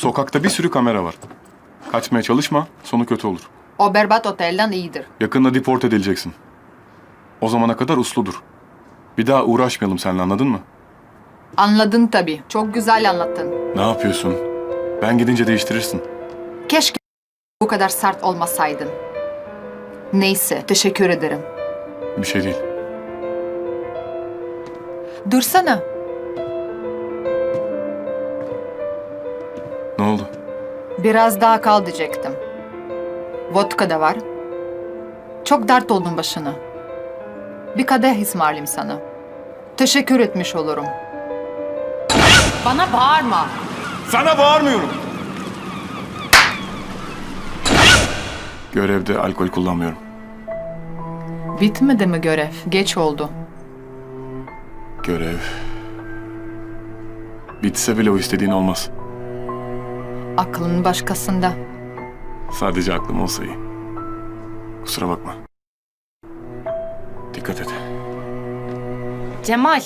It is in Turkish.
Sokakta bir sürü kamera var. Kaçmaya çalışma, sonu kötü olur. O berbat otelden iyidir. Yakında deport edileceksin. O zamana kadar usludur. Bir daha uğraşmayalım seninle anladın mı? Anladın tabii. Çok güzel anlattın. Ne yapıyorsun? Ben gidince değiştirirsin. Keşke bu kadar sert olmasaydın. Neyse, teşekkür ederim. Bir şey değil. Dursana. Oldu? Biraz daha kal diyecektim. Vodka da var. Çok dert oldun başına. Bir kadeh ısmarlayayım sana. Teşekkür etmiş olurum. Bana bağırma. Sana bağırmıyorum. Görevde alkol kullanmıyorum. Bitmedi mi görev? Geç oldu. Görev... Bitse bile o istediğin olmaz. Aklın başkasında. Sadece aklım olsa iyi. Kusura bakma. Dikkat et. Cemal,